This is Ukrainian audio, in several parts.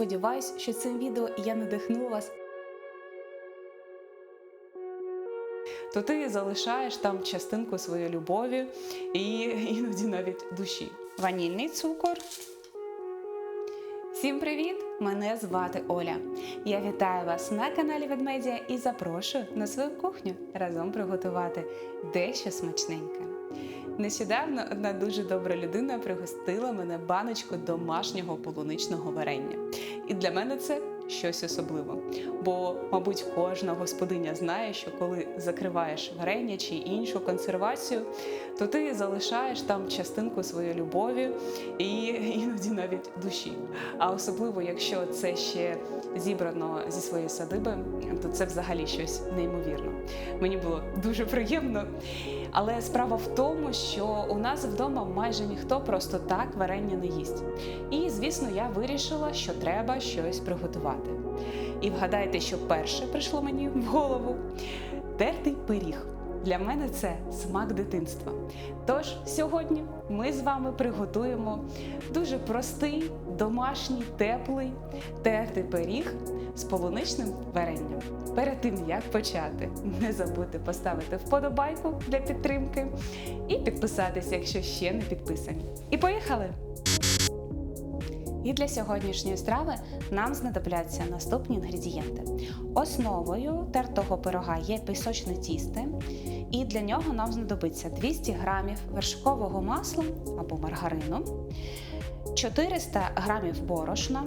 сподіваюся, що цим відео я надихну вас. То ти залишаєш там частинку своєї любові і іноді навіть душі. Ванільний цукор. Всім привіт! Мене звати Оля. Я вітаю вас на каналі Ведмедія і запрошую на свою кухню разом приготувати дещо смачненьке. Нещодавно одна дуже добра людина пригостила мене баночку домашнього полуничного варення. І для мене це щось особливе. Бо, мабуть, кожна господиня знає, що коли закриваєш варення чи іншу консервацію, то ти залишаєш там частинку своєї любові і іноді навіть душі. А особливо, якщо це ще зібрано зі своєї садиби, то це взагалі щось неймовірне. Мені було дуже приємно. Але справа в тому, що у нас вдома майже ніхто просто так варення не їсть. І, звісно, я вирішила, що треба щось приготувати. І вгадайте, що перше прийшло мені в голову тертий пиріг. Для мене це смак дитинства. Тож сьогодні ми з вами приготуємо дуже простий, домашній, теплий тертий пиріг з полуничним варенням. Перед тим як почати, не забудьте поставити вподобайку для підтримки і підписатися, якщо ще не підписані. І поїхали! І для сьогоднішньої страви нам знадобляться наступні інгредієнти. Основою тертого пирога є пісочне тісто, і для нього нам знадобиться 200 г вершкового масла або маргарину, 400 г борошна,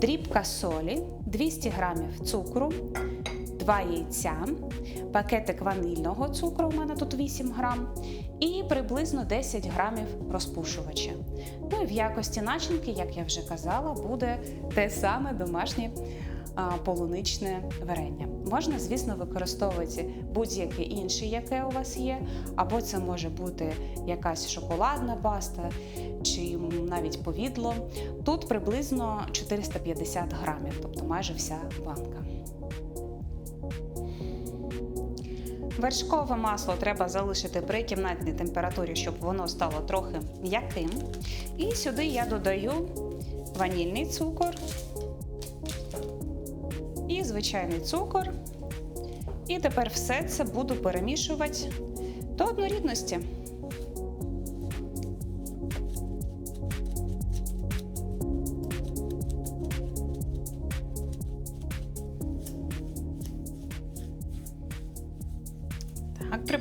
дрібка солі, 200 г цукру, 2 яйця, пакетик ванильного цукру, у мене тут 8 грам, і приблизно 10 грамів розпушувача. Ну і в якості начинки, як я вже казала, буде те саме домашнє полуничне варення. Можна, звісно, використовувати будь-яке інше, яке у вас є, або це може бути якась шоколадна паста чи навіть повідло. Тут приблизно 450 грамів, тобто майже вся банка. Вершкове масло треба залишити при кімнатній температурі, щоб воно стало трохи м'яким. І сюди я додаю ванільний цукор і звичайний цукор. І тепер все це буду перемішувати до однорідності.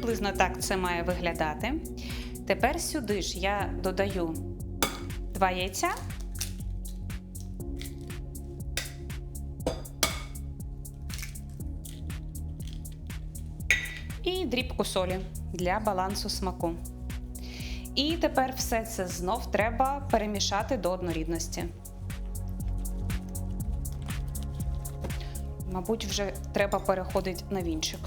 Приблизно так це має виглядати. Тепер сюди ж я додаю два яйця. І дрібку солі для балансу смаку. І тепер все це знов треба перемішати до однорідності. Мабуть, вже треба переходити на вінчик.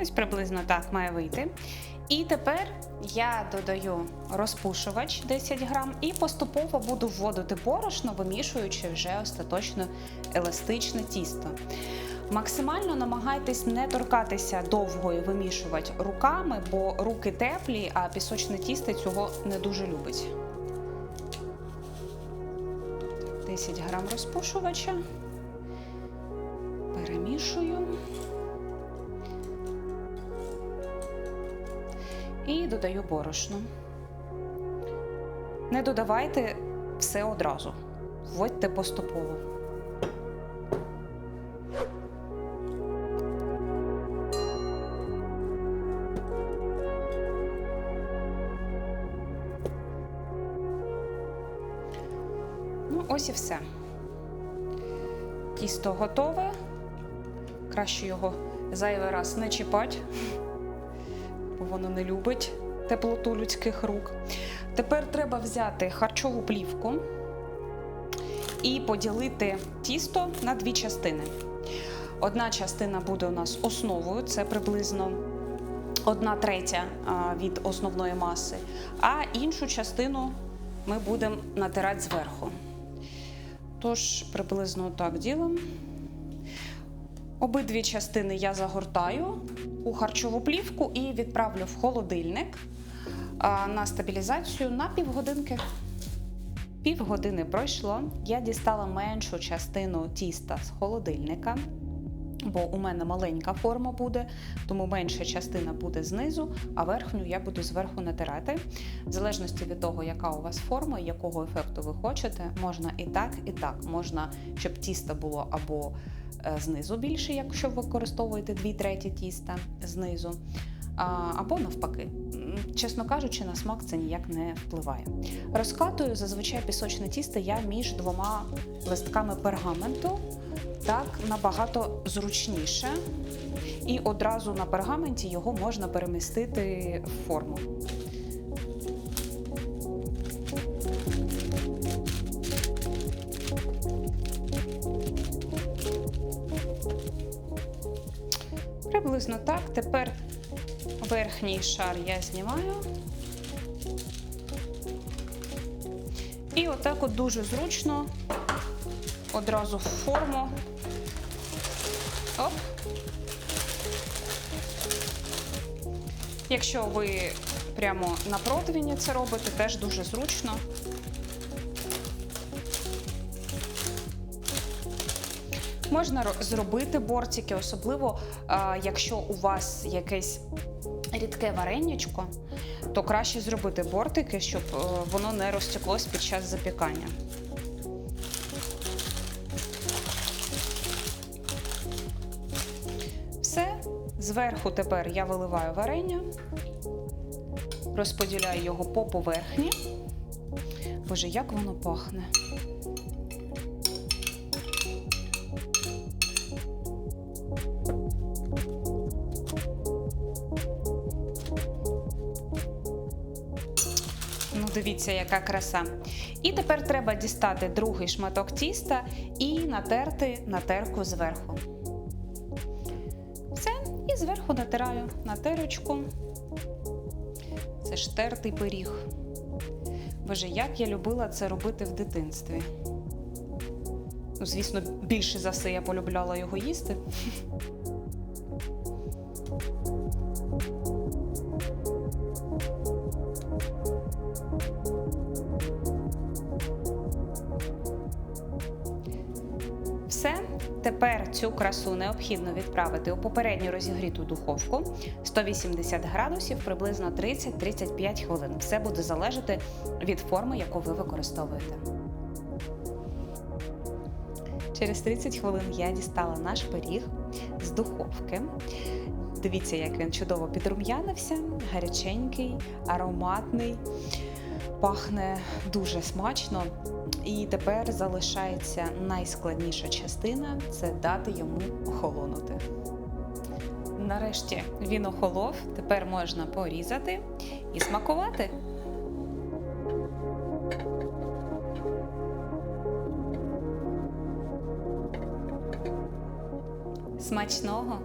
Ось приблизно так має вийти. І тепер я додаю розпушувач 10 грам і поступово буду вводити борошно, вимішуючи вже остаточно еластичне тісто. Максимально намагайтесь не торкатися довго і вимішувати руками, бо руки теплі, а пісочне тісто цього не дуже любить. 10 грам розпушувача. Перемішую. І додаю борошно. Не додавайте все одразу, вводьте поступово. Ну, ось і все. Тісто готове. Краще його зайвий раз не чіпати воно не любить теплоту людських рук. Тепер треба взяти харчову плівку і поділити тісто на дві частини. Одна частина буде у нас основою, це приблизно одна третя від основної маси, а іншу частину ми будемо натирати зверху. Тож, приблизно так ділимо. Обидві частини я загортаю у харчову плівку і відправлю в холодильник на стабілізацію на півгодинки. Півгодини пройшло. Я дістала меншу частину тіста з холодильника, бо у мене маленька форма буде, тому менша частина буде знизу, а верхню я буду зверху натирати. В залежності від того, яка у вас форма, якого ефекту ви хочете, можна і так, і так. Можна, щоб тісто було або е, знизу більше, якщо ви використовуєте дві треті тіста знизу. Або навпаки, чесно кажучи, на смак це ніяк не впливає. Розкатую зазвичай пісочне тісто я між двома листками пергаменту. Так набагато зручніше, і одразу на пергаменті його можна перемістити в форму. Приблизно так. Тепер верхній шар я знімаю. І отак от дуже зручно одразу в форму. Оп. Якщо ви прямо на противні це робите, теж дуже зручно. Можна зробити бортики, особливо якщо у вас якесь рідке варенячко, то краще зробити бортики, щоб е, воно не розтеклось під час запікання. Все, зверху тепер я виливаю варення, розподіляю його по поверхні. Боже, як воно пахне. Дивіться, яка краса. І тепер треба дістати другий шматок тіста і натерти на терку зверху. Все, і зверху натираю на терочку. Це ж тертий пиріг. Боже, як я любила це робити в дитинстві. Ну, звісно, більше за все я полюбляла його їсти. Все, тепер цю красу необхідно відправити у попередньо розігріту духовку 180 градусів приблизно 30-35 хвилин. Все буде залежати від форми, яку ви використовуєте. Через 30 хвилин я дістала наш пиріг з духовки. Дивіться, як він чудово підрум'янився, гаряченький, ароматний, пахне дуже смачно. І тепер залишається найскладніша частина це дати йому охолонути. Нарешті він охолов, тепер можна порізати і смакувати. Смачного!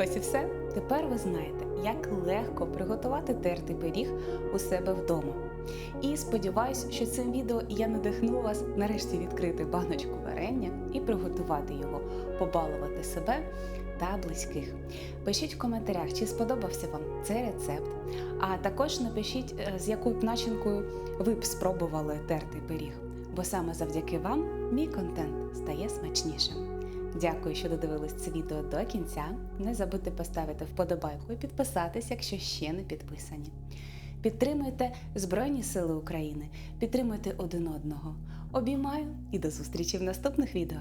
Ось і все. Тепер ви знаєте, як легко приготувати тертий пиріг у себе вдома. І сподіваюся, що цим відео я надихну вас нарешті відкрити баночку варення і приготувати його, побалувати себе та близьких. Пишіть в коментарях, чи сподобався вам цей рецепт. А також напишіть, е, з якою б начинкою ви б спробували тертий пиріг. Бо саме завдяки вам мій контент стає смачнішим. Дякую, що додивились це відео до кінця. Не забудьте поставити вподобайку і підписатись, якщо ще не підписані. Підтримуйте Збройні Сили України, підтримуйте один одного. Обіймаю і до зустрічі в наступних відео.